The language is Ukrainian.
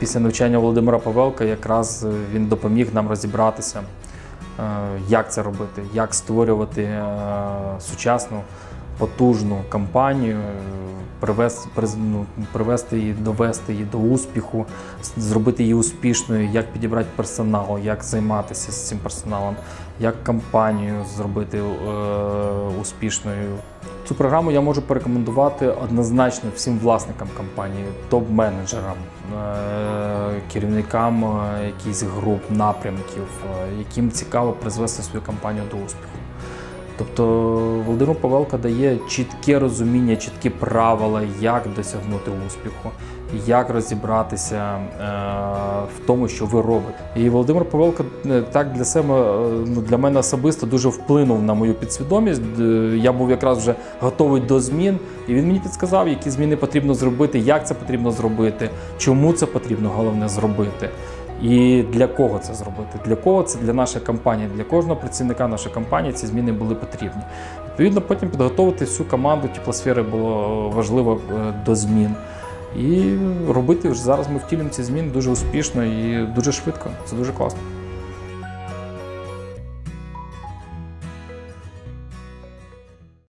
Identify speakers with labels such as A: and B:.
A: після навчання Володимира Павелка якраз е, він допоміг нам розібратися, е, як це робити, як створювати е, сучасну потужну кампанію, привести, ну, привести її, довести її до успіху, зробити її успішною, як підібрати персонал, як займатися з цим персоналом, як кампанію зробити успішною. Цю програму я можу порекомендувати однозначно всім власникам компанії, топ-менеджерам, керівникам е, якихось груп, напрямків, е, яким цікаво призвести свою компанію до успіху. Тобто Володимир Павелко дає чітке розуміння, чіткі правила, як досягнути успіху, як розібратися е, в тому, що ви робите. І Володимир Павелко е, так для себе, е, ну, для мене особисто дуже вплинув на мою підсвідомість. Я був якраз вже готовий до змін, і він мені підсказав, які зміни потрібно зробити, як це потрібно зробити, чому це потрібно головне зробити. І для кого це зробити? Для кого це для нашої компанії, для кожного працівника нашої компанії ці зміни були потрібні. Відповідно, потім підготовити всю команду теплосфери було важливо е, до змін. І робити вже зараз ми втілюємо ці зміни дуже успішно і дуже швидко. Це дуже класно.